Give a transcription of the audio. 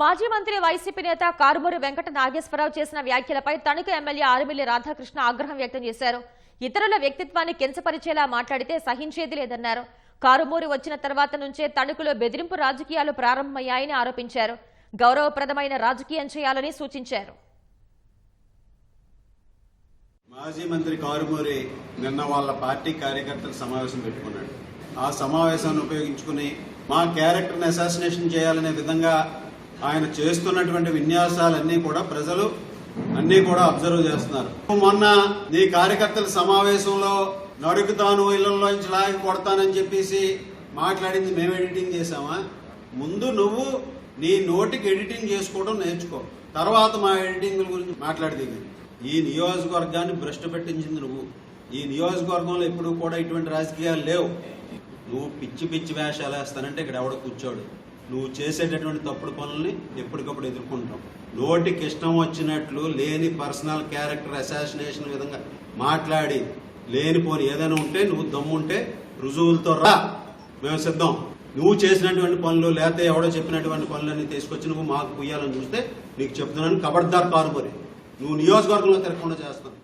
మాజీ మంత్రి వైసీపీ నేత కారుమూరి వెంకట నాగేశ్వరరావు చేసిన వ్యాఖ్యలపై తణుకు ఎమ్మెల్యే ఆరుమిల్లి రాధాకృష్ణ ఆగ్రహం వ్యక్తం చేశారు. ఇతరుల వ్యక్తిత్వాన్ని కించపరిచేలా మాట్లాడితే సహించేది లేదన్నారు. కారుమూరి వచ్చిన తర్వాత నుంచే తణుకులో బెదిరింపు రాజకీయాలు ప్రారంభమయ్యాయని ఆరోపించారు. గౌరవప్రదమైన రాజకీయం చేయాలని సూచించారు. మాజీ మంత్రి కారుమూరి నిన్న వాళ్ళ పార్టీ కార్యకర్తల సమావేశం పెట్టుకున్నాడు. ఆ సమావేశాన్ని ఉపయోగించుకుని మా క్యారెక్టర్ని అసాసినేషన్ చేయాలనే విధంగా ఆయన చేస్తున్నటువంటి విన్యాసాలన్నీ కూడా ప్రజలు అన్నీ కూడా అబ్జర్వ్ చేస్తున్నారు. మొన్న నీ కార్యకర్తల సమావేశంలో నడుకుతాను ఇళ్ళలోంచి లాగి కొడతానని చెప్పేసి మాట్లాడింది మేము ఎడిటింగ్ చేసామా ముందు నువ్వు నీ నోటికి ఎడిటింగ్ చేసుకోవడం నేర్చుకో. తర్వాత మా ఎడిటింగ్ గురించి మాట్లాడి ఈ నియోజకవర్గాన్ని భ్రష్టు పెట్టించింది నువ్వు. ఈ నియోజకవర్గంలో ఎప్పుడు కూడా ఇటువంటి రాజకీయాలు లేవు. నువ్వు పిచ్చి పిచ్చి వేషాలు వేస్తానంటే ఇక్కడ ఎవడ కూర్చోడు. నువ్వు చేసేటటువంటి తప్పుడు పనుల్ని ఎప్పటికప్పుడు ఎదుర్కొంటాం నోటికి ఇష్టం వచ్చినట్లు లేని పర్సనల్ క్యారెక్టర్ అసాసినేషన్ విధంగా మాట్లాడి లేనిపోని ఏదైనా ఉంటే నువ్వు దమ్ముంటే రుజువులతో రా. మేము సిద్ధం. నువ్వు చేసినటువంటి పనులు లేకపోతే ఎవడో చెప్పినటువంటి పనులన్నీ తీసుకొచ్చి నువ్వు మాకు పుయ్యాలని చూస్తే నీకు చెప్తున్నాను. కబడ్దార్ పారుమరి. నువ్వు నియోజకవర్గంలో తిరగకుండా చేస్తాను